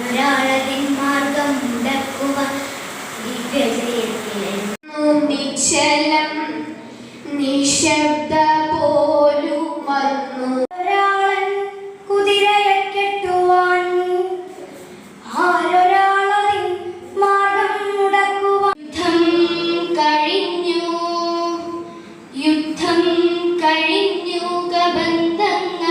ഒരാളതിൻ മാർഗം ദിവ്യജയത്തിലെ നിശ്ചലം നിശബ്ദ പോലും വന്നു ഒരാളൻ കുതിരയെ കെട്ടുവാൻ ആരൊരാളതിൻ മാർഗം മുടക്കുവാൻ യുദ്ധം കഴിഞ്ഞു യുദ്ധം കഴിഞ്ഞു കബന്ധങ്ങൾ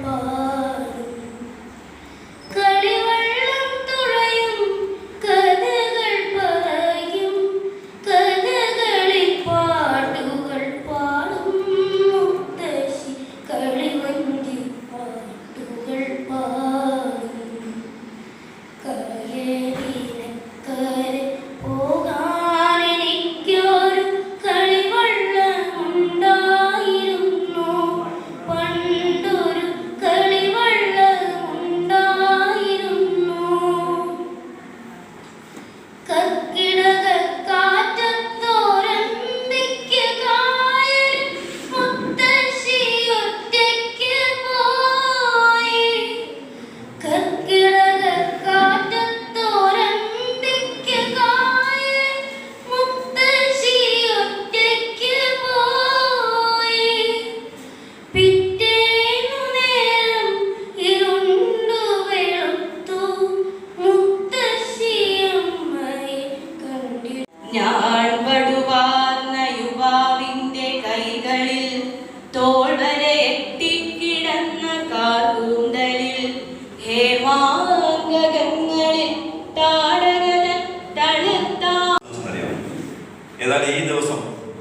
people. ഏതായാലും ഈ ദിവസം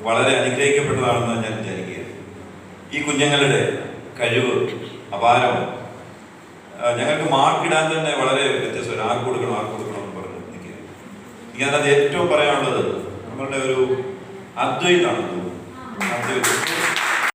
വളരെ അനുഗ്രഹിക്കപ്പെട്ടതാണെന്ന് ഞാൻ വിചാരിക്കുകയാണ്. ഈ കുഞ്ഞുങ്ങളുടെ കഴിവ് അപാരമാണ് ഞങ്ങൾക്ക് മാർക്കിടാൻ തന്നെ വളരെ വ്യത്യസ്തമാണ്. ആർക്ക് കൊടുക്കണം ആർക്ക് കൊടുക്കണം എന്ന് പറഞ്ഞു നിൽക്കുക എനിക്കതിനകത്ത് ഏറ്റവും പറയാനുള്ളത് നമ്മളുടെ ഒരു അദ്വൈതാണ് അദ്വൈതം